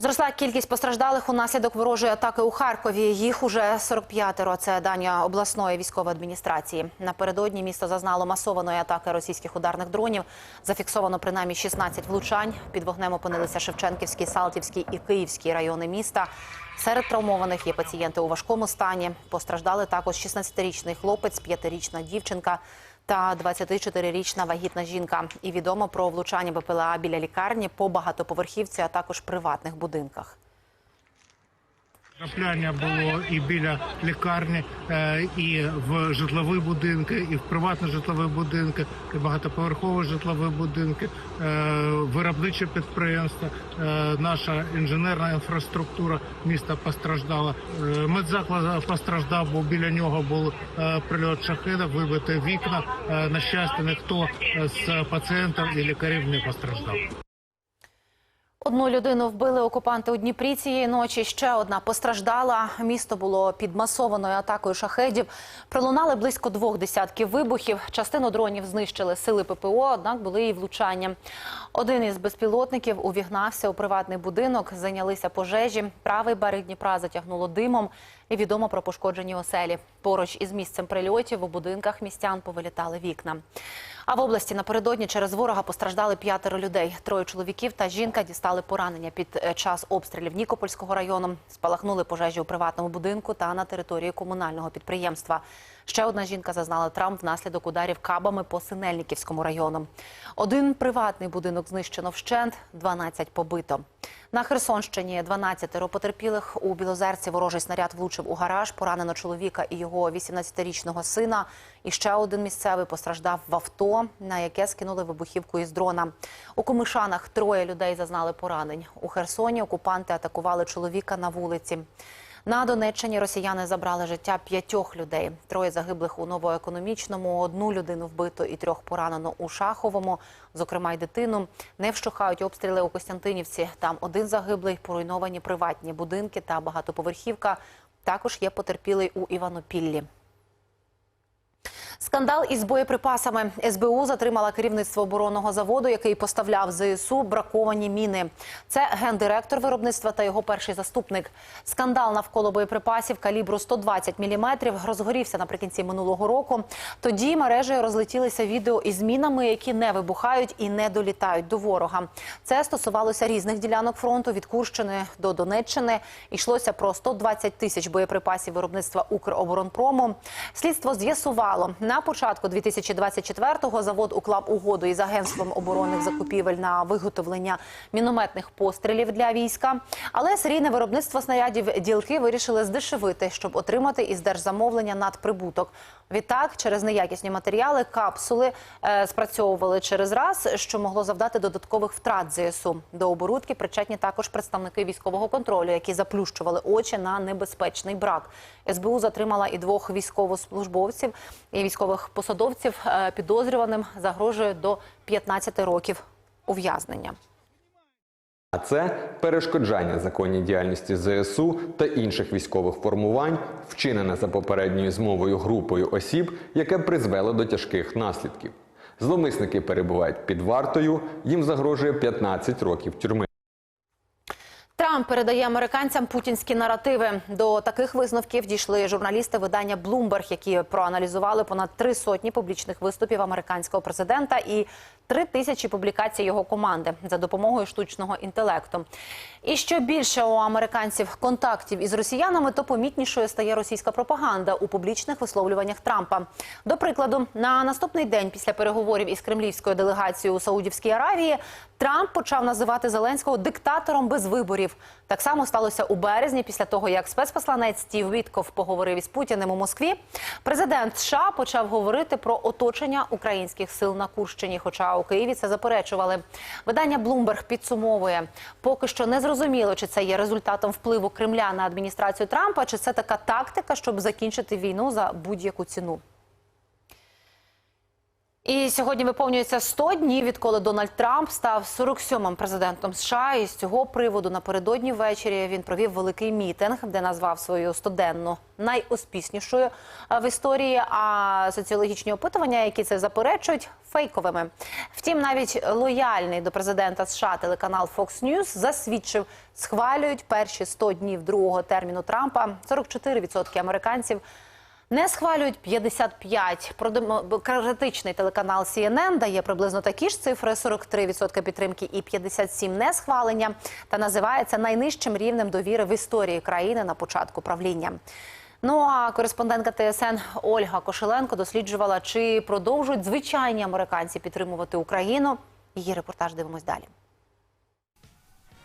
Зросла кількість постраждалих унаслідок ворожої атаки у Харкові. Їх уже 45-ро. Це дані обласної військової адміністрації. Напередодні місто зазнало масованої атаки російських ударних дронів. Зафіксовано принаймні 16 влучань. Під вогнем опинилися Шевченківський, Салтівський і Київський райони міста. Серед травмованих є пацієнти у важкому стані. Постраждали також 16-річний хлопець, 5-річна дівчинка та 24-річна вагітна жінка. І відомо про влучання БПЛА біля лікарні по багатоповерхівці, а також приватних будинках. Трапляння було і біля лікарні, е, і в житлові будинки, і в приватні житлові будинки, і багатоповерхові житлові будинки, е, виробниче підприємство, е, наша інженерна інфраструктура міста постраждала. Медзаклад постраждав, бо біля нього був прильот шахеда, вибите вікна. На щастя, ніхто з пацієнтів і лікарів не постраждав. Одну людину вбили окупанти у Дніпрі цієї ночі. Ще одна постраждала. Місто було під масованою атакою шахедів. Пролунали близько двох десятків вибухів. Частину дронів знищили сили ППО, однак були і влучання. Один із безпілотників увігнався у приватний будинок. Зайнялися пожежі. Правий берег Дніпра затягнуло димом. І відомо про пошкоджені оселі. Поруч із місцем прильотів у будинках містян повилітали вікна. А в області напередодні через ворога постраждали п'ятеро людей. Троє чоловіків та жінка дістали поранення під е, час обстрілів Нікопольського району. Спалахнули пожежі у приватному будинку та на території комунального підприємства. Ще одна жінка зазнала травм внаслідок ударів кабами по Синельниківському району. Один приватний будинок знищено вщент, 12 побито. На Херсонщині 12 потерпілих у Білозерці ворожий снаряд влучив у гараж. Поранено чоловіка і його 18-річного сина. І ще один місцевий постраждав в авто, на яке скинули вибухівку із дрона. У Комишанах троє людей зазнали поранень. У Херсоні окупанти атакували чоловіка на вулиці. На Донеччині росіяни забрали життя п'ятьох людей. Троє загиблих у новоекономічному, одну людину вбито і трьох поранено у Шаховому, зокрема й дитину. Не вщухають обстріли у Костянтинівці. Там один загиблий, поруйновані приватні будинки та багатоповерхівка. Також є потерпілий у Іванопіллі. Скандал із боєприпасами СБУ затримала керівництво оборонного заводу, який поставляв ЗСУ браковані міни. Це гендиректор виробництва та його перший заступник. Скандал навколо боєприпасів калібру 120 мм розгорівся наприкінці минулого року. Тоді мережею розлетілися відео із мінами, які не вибухають і не долітають до ворога. Це стосувалося різних ділянок фронту від Курщини до Донеччини. Йшлося про 120 тисяч боєприпасів виробництва Укроборонпрому. Слідство з'ясувало на початку 2024-го завод уклав угоду із агентством оборонних закупівель на виготовлення мінометних пострілів для війська. Але серійне виробництво снарядів ділки вирішили здешевити, щоб отримати із держзамовлення надприбуток. Відтак, через неякісні матеріали капсули е, спрацьовували через раз, що могло завдати додаткових втрат ЗСУ. До оборудки причетні також представники військового контролю, які заплющували очі на небезпечний брак. СБУ затримала і двох військовослужбовців і військових посадовців. Е, Підозрюваним загрожує до 15 років ув'язнення. А це перешкоджання законній діяльності ЗСУ та інших військових формувань, вчинене за попередньою змовою групою осіб, яке призвело до тяжких наслідків. Зловмисники перебувають під вартою, їм загрожує 15 років тюрми. Трамп передає американцям путінські наративи. До таких висновків дійшли журналісти видання Bloomberg, які проаналізували понад три сотні публічних виступів американського президента і три тисячі публікацій його команди за допомогою штучного інтелекту. І що більше у американців контактів із росіянами, то помітнішою стає російська пропаганда у публічних висловлюваннях Трампа. До прикладу, на наступний день після переговорів із кремлівською делегацією у Саудівській Аравії Трамп почав називати Зеленського диктатором без виборів. Так само сталося у березні, після того як спецпосланець Стів Вітков поговорив із Путіним у Москві. Президент США почав говорити про оточення українських сил на Курщині. Хоча у Києві це заперечували. Видання Bloomberg підсумовує, поки що не зрозуміло, чи це є результатом впливу Кремля на адміністрацію Трампа, чи це така тактика, щоб закінчити війну за будь-яку ціну. І сьогодні виповнюється 100 днів, відколи Дональд Трамп став 47-м президентом США. І з цього приводу напередодні ввечері він провів великий мітинг, де назвав свою стоденну найуспішнішою е, в історії. А соціологічні опитування, які це заперечують, фейковими. Втім, навіть лояльний до президента США телеканал Fox News засвідчив, схвалюють перші 100 днів другого терміну Трампа. 44% американців. Не схвалюють 55. Продемократичний телеканал CNN дає приблизно такі ж цифри: 43% підтримки і 57% несхвалення. Та називається найнижчим рівнем довіри в історії країни на початку правління. Ну а кореспондентка ТСН Ольга Кошеленко досліджувала, чи продовжують звичайні американці підтримувати Україну. Її репортаж дивимось далі.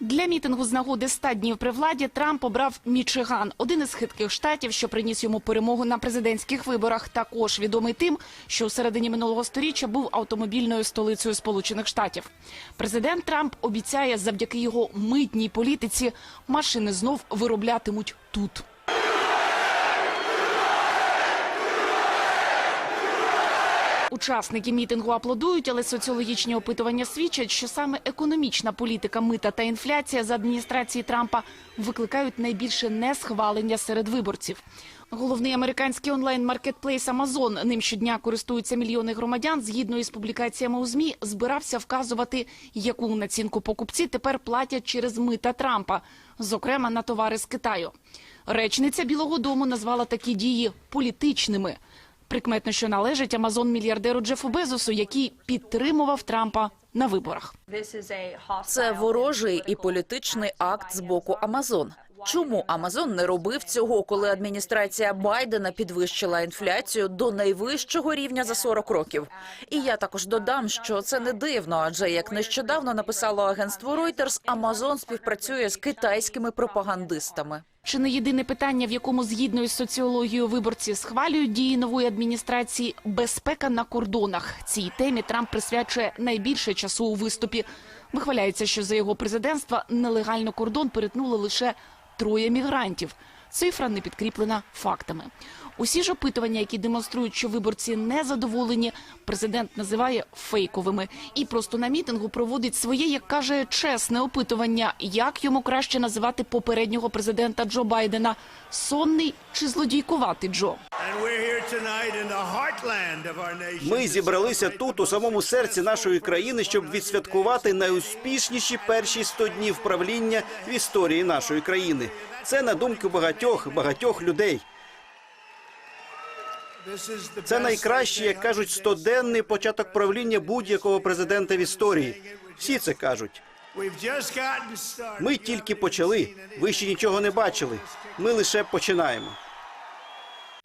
Для мітингу з нагоди 100 днів при владі Трамп обрав Мічиган, один із хитких штатів, що приніс йому перемогу на президентських виборах. Також відомий тим, що у середині минулого сторіччя був автомобільною столицею Сполучених Штатів. Президент Трамп обіцяє, завдяки його митній політиці машини знов вироблятимуть тут. Учасники мітингу аплодують, але соціологічні опитування свідчать, що саме економічна політика мита та інфляція з адміністрації Трампа викликають найбільше несхвалення серед виборців. Головний американський онлайн-маркетплейс Amazon, ним щодня користуються мільйони громадян, згідно із публікаціями у ЗМІ, збирався вказувати, яку націнку покупці тепер платять через мита Трампа, зокрема на товари з Китаю. Речниця Білого Дому назвала такі дії політичними. Прикметно, що належить Амазон-мільярдеру Джефу Безосу, який підтримував Трампа на виборах. Це ворожий і політичний акт з боку Амазон. Чому Амазон не робив цього, коли адміністрація Байдена підвищила інфляцію до найвищого рівня за 40 років? І я також додам, що це не дивно, адже як нещодавно написало агентство Reuters, Амазон співпрацює з китайськими пропагандистами. Чи не єдине питання, в якому згідно із соціологією виборці схвалюють дії нової адміністрації безпека на кордонах? Цій темі Трамп присвячує найбільше часу у виступі. Вихваляється, що за його президентства нелегально кордон перетнули лише троє мігрантів. Цифра не підкріплена фактами. Усі ж опитування, які демонструють, що виборці не задоволені, президент називає фейковими і просто на мітингу проводить своє, як каже, чесне опитування, як йому краще називати попереднього президента Джо Байдена сонний чи злодійкуватий Джо. Ми зібралися тут, у самому серці нашої країни, щоб відсвяткувати найуспішніші перші 100 днів правління в історії нашої країни. Це на думку багатьох багатьох людей. Це найкращий, як кажуть, стоденний початок правління будь-якого президента в історії. Всі це кажуть. Ми тільки почали. Ви ще нічого не бачили. Ми лише починаємо.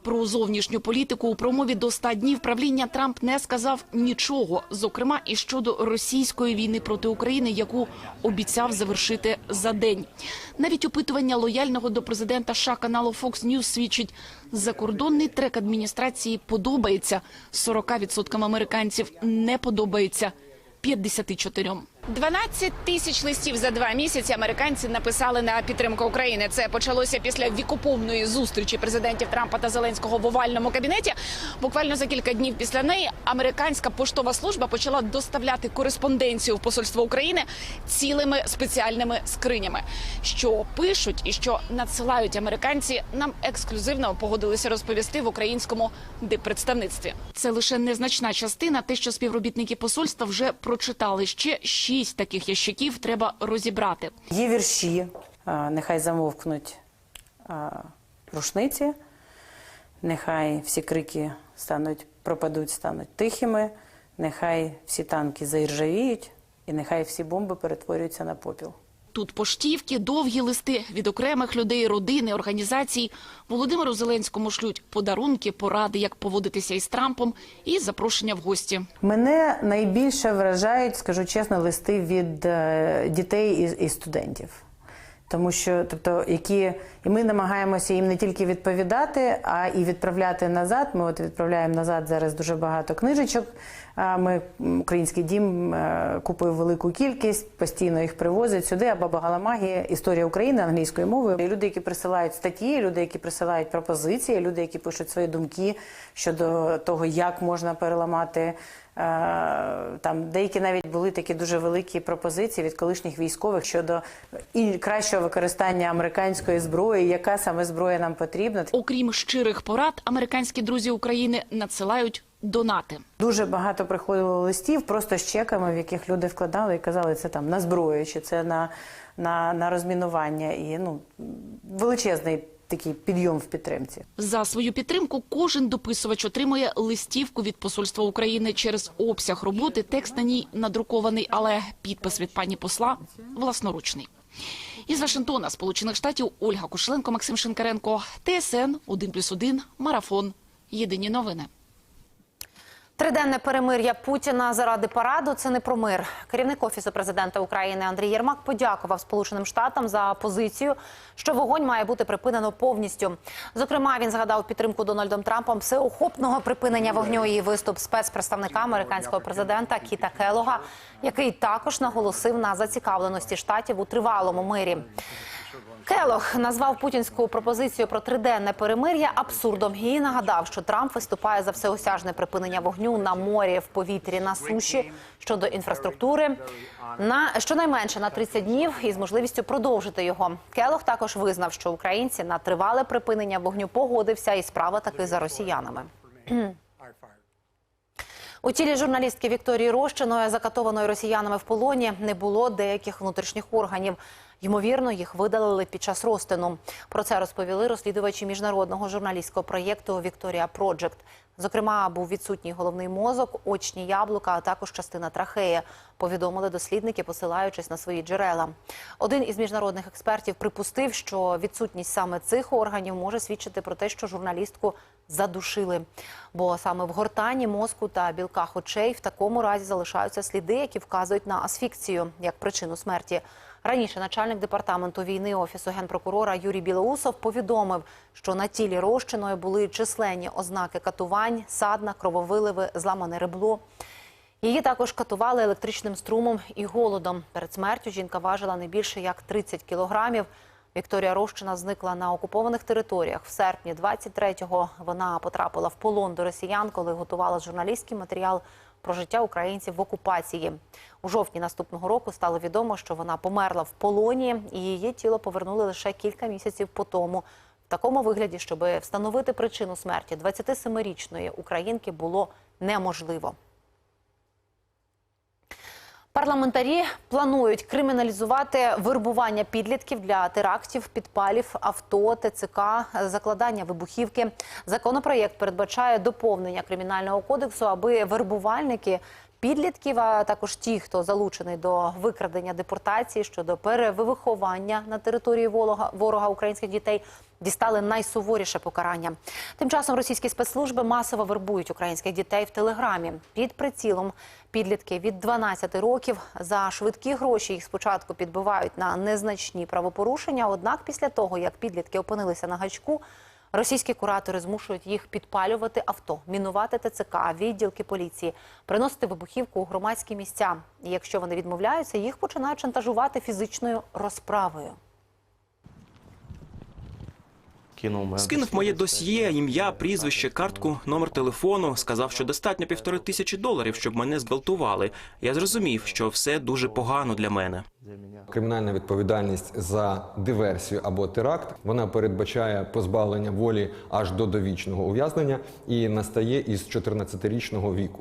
Про зовнішню політику у промові до 100 днів правління Трамп не сказав нічого, зокрема і щодо російської війни проти України, яку обіцяв завершити за день. Навіть опитування лояльного до президента США каналу Fox News свідчить, закордонний трек адміністрації подобається 40% американців не подобається 54%. 12 тисяч листів за два місяці американці написали на підтримку України. Це почалося після вікоповної зустрічі президентів Трампа та Зеленського в овальному кабінеті. Буквально за кілька днів після неї американська поштова служба почала доставляти кореспонденцію в посольство України цілими спеціальними скринями. Що пишуть і що надсилають американці, нам ексклюзивно погодилися розповісти в українському диппредставництві. Це лише незначна частина. Те, що співробітники посольства вже прочитали. Ще шість таких ящиків треба розібрати. Є вірші, нехай замовкнуть рушниці, нехай всі крики стануть, пропадуть, стануть тихими, нехай всі танки заіржавіють, і нехай всі бомби перетворюються на попіл. Тут поштівки, довгі листи від окремих людей, родини, організацій. Володимиру Зеленському шлють подарунки, поради, як поводитися із Трампом, і запрошення в гості. Мене найбільше вражають, скажу чесно, листи від е, дітей і, і студентів. Тому що, тобто, які і ми намагаємося їм не тільки відповідати, а і відправляти назад. Ми от відправляємо назад зараз дуже багато книжечок Ми український дім е, купив велику кількість, постійно їх привозять сюди. А баба Галамагія історія України англійською мовою. І люди, які присилають статті, люди, які присилають пропозиції, люди, які пишуть свої думки щодо того, як можна переламати. е, Там деякі навіть були такі дуже великі пропозиції від колишніх військових щодо і кращого використання американської зброї, яка саме зброя нам потрібна. Окрім щирих порад, американські друзі України надсилають донати. Дуже багато приходило листів просто з чеками, в яких люди вкладали і казали, це там на зброю, чи це на, на, на розмінування. І ну величезний такий підйом в підтримці. За свою підтримку кожен дописувач отримує листівку від посольства України через обсяг роботи. Текст на ній надрукований, але підпис від пані посла власноручний. Із Вашингтона, Сполучених Штатів, Ольга Кушленко, Максим Шинкаренко, ТСН 1+,1, Марафон. Єдині новини. Триденне перемир'я Путіна заради параду це не про мир. Керівник офісу президента України Андрій Єрмак подякував Сполученим Штатам за позицію, що вогонь має бути припинено повністю. Зокрема, він згадав підтримку Дональдом Трампом всеохопного припинення вогню і виступ спецпредставника американського президента Кіта Келога, який також наголосив на зацікавленості штатів у тривалому мирі. Келох назвав путінську пропозицію про триденне перемир'я абсурдом і нагадав, що Трамп виступає за всеосяжне припинення вогню на морі, в повітрі, на суші щодо інфраструктури на щонайменше на 30 днів із можливістю продовжити його. Келох також визнав, що українці на тривале припинення вогню погодився, і справа таки за росіянами. У тілі журналістки Вікторії Рощиної, закатованої росіянами в полоні, не було деяких внутрішніх органів. Ймовірно, їх видалили під час розтину. Про це розповіли розслідувачі міжнародного журналістського проєкту Вікторія Проджект. Зокрема, був відсутній головний мозок, очні яблука, а також частина трахеї. Повідомили дослідники, посилаючись на свої джерела. Один із міжнародних експертів припустив, що відсутність саме цих органів може свідчити про те, що журналістку задушили. Бо саме в гортані, мозку та білках очей в такому разі залишаються сліди, які вказують на асфікцію як причину смерті. Раніше начальник департаменту війни офісу генпрокурора Юрій Білоусов повідомив, що на тілі розчиної були численні ознаки катувань, садна, крововиливи, зламане ребло. Її також катували електричним струмом і голодом. Перед смертю жінка важила не більше як 30 кілограмів. Вікторія Рощина зникла на окупованих територіях. В серпні 23-го вона потрапила в полон до росіян, коли готувала журналістський матеріал про життя українців в окупації. У жовтні наступного року стало відомо, що вона померла в полоні, і її тіло повернули лише кілька місяців по тому. В такому вигляді, щоб встановити причину смерті 27-річної українки, було неможливо. Парламентарі планують криміналізувати вербування підлітків для терактів, підпалів, авто, ТЦК, закладання вибухівки. Законопроєкт передбачає доповнення кримінального кодексу, аби вербувальники підлітків, а також ті, хто залучений до викрадення депортації щодо перевиховання на території ворога, ворога українських дітей, дістали найсуворіше покарання. Тим часом російські спецслужби масово вербують українських дітей в телеграмі під прицілом. Підлітки від 12 років за швидкі гроші їх спочатку підбивають на незначні правопорушення. Однак, після того як підлітки опинилися на гачку, російські куратори змушують їх підпалювати авто, мінувати ТЦК, відділки поліції, приносити вибухівку у громадські місця. І якщо вони відмовляються, їх починають шантажувати фізичною розправою. Скинув моє досьє, ім'я, прізвище, картку, номер телефону. Сказав, що достатньо півтори тисячі доларів, щоб мене зґвалтували. Я зрозумів, що все дуже погано для мене. Кримінальна відповідальність за диверсію або теракт вона передбачає позбавлення волі аж до довічного ув'язнення і настає із 14-річного віку.